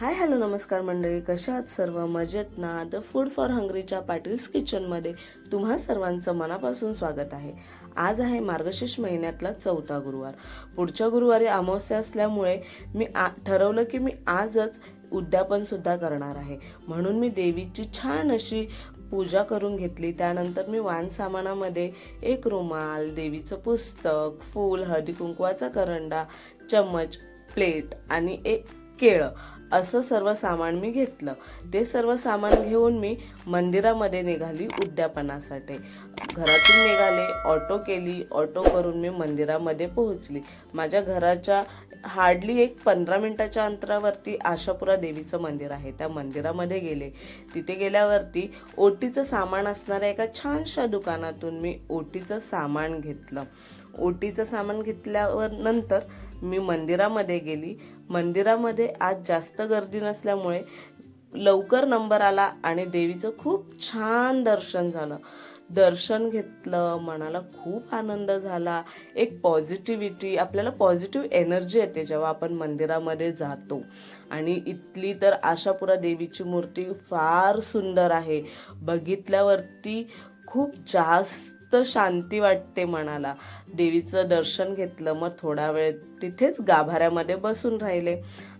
Hi hello नमस्कार मंडळी. कशा आहात सर्व? मजेत ना? द फूड फॉर हंग्रीच्या पाटील्स किचनमध्ये तुम्हा सर्वांचं मनापासून स्वागत आहे. आज आहे मार्गशीर्ष महिन्यातला चौथा गुरुवार. पुढच्या गुरुवारी अमावस्या असल्यामुळे मी आ ठरवलं की मी आजच उद्यापनसुद्धा करणार आहे. म्हणून मी देवीची छान अशी पूजा करून घेतली. त्यानंतर मी वाण सामानामध्ये एक रुमाल देवीचं पुस्तक फूल हळदी कुंकवाचा करंडा चम्मच प्लेट आणि एक केळं असं सर्व सामान मी घेतलं. ते सर्व सामान घेऊन मी मंदिरामध्ये निघाली उद्यापनासाठी. घरातून निघाले ऑटो केली ऑटो करून मी मंदिरामध्ये पोहोचली. माझ्या घराच्या हार्डली एक पंधरा मिनटाच्या अंतरावरती आशापुरा देवीचं मंदिर आहे. त्या मंदिरामध्ये गेले. तिथे गेल्यावरती ओटीचं सामान असणाऱ्या एका छानशा दुकानातून मी ओटीचं सामान घेतलं. ओटीचं सामान घेतल्यावर नंतर मी मंदिरामध्ये गेली. मंदिरामध्ये आज जास्त गर्दी नसल्यामुळे लवकर नंबर आला आणि देवीचं खूप छान दर्शन झालं. दर्शन घेतलं मनाला खूप आनंद झाला. एक पॉझिटिव्हिटी आपल्याला पॉझिटिव्ह एनर्जी येते जेव्हा आपण मंदिरामध्ये जातो. आणि इथली तर आशापुरा देवीची मूर्ती फार सुंदर आहे. बघितल्यावरती खूप जास्त शांती वाटते मनाला. देवीचं दर्शन घेतलं मग थोडा वेळ तिथेच गाभाऱ्यामध्ये बसून राहिले.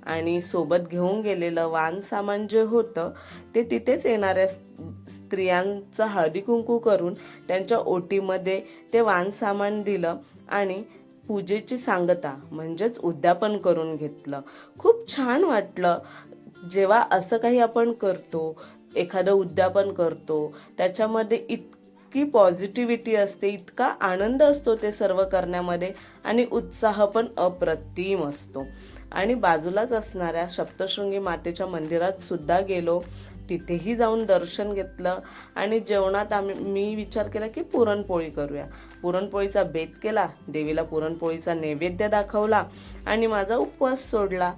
आणि सोबत घेऊन गेलेलं वान सामान जे होतं ते तिथेच येणाऱ्या स्त्रियांचं हळदी कुंकू करून त्यांच्या ओटीमध्ये ते वान सामान दिलं आणि पूजेची सांगता म्हणजेच उद्यापन करून घेतलं. खूप छान वाटलं. जेव्हा असं काही आपण करतो एखादं उद्यापन करतो त्याच्यामध्ये इतकी पॉझिटिव्हिटी असते इतका आनंद असतो ते सर्व करण्यामध्ये आणि उत्साह पण अप्रतिम असतो. आणि बाजूलाच असणाऱ्या सप्तशृंगी मातेच्या मंदिरात सुद्धा गेलो तिथेही जाऊन दर्शन घेतलं आणि जेवणात आम्ही मी विचार केला की पुरणपोळी करूया. पुरणपोळीचा बेत केला देवीला पुरणपोळीचा नैवेद्य दाखवला आणि माझा उपवास सोडला.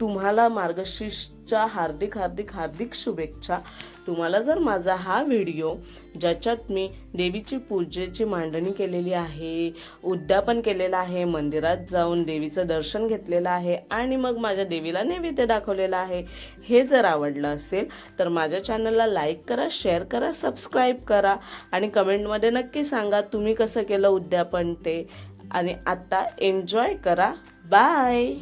तुम्हाला मार्गशीर्षच्या हार्दिक हार्दिक हार्दिक शुभेच्छा. तुम्हाला जर माझा हा व्हिडिओ ज्याच्यात मी देवीची पूजेची मांडणी केलेली आहे उद्यापन केलेलं आहे मंदिरात जाऊन देवीचं दर्शन घेतलेलं आहे आणि मग माझ्या देवीला नैवेद्य दाखवलेलं आहे हे जर आवडलं असेल तर माझ्या चॅनलला लाईक करा शेअर करा सबस्क्राईब करा आणि कमेंटमध्ये नक्की सांगा तुम्ही कसं केलं उद्यापन ते. आणि आत्ता एन्जॉय करा. बाय!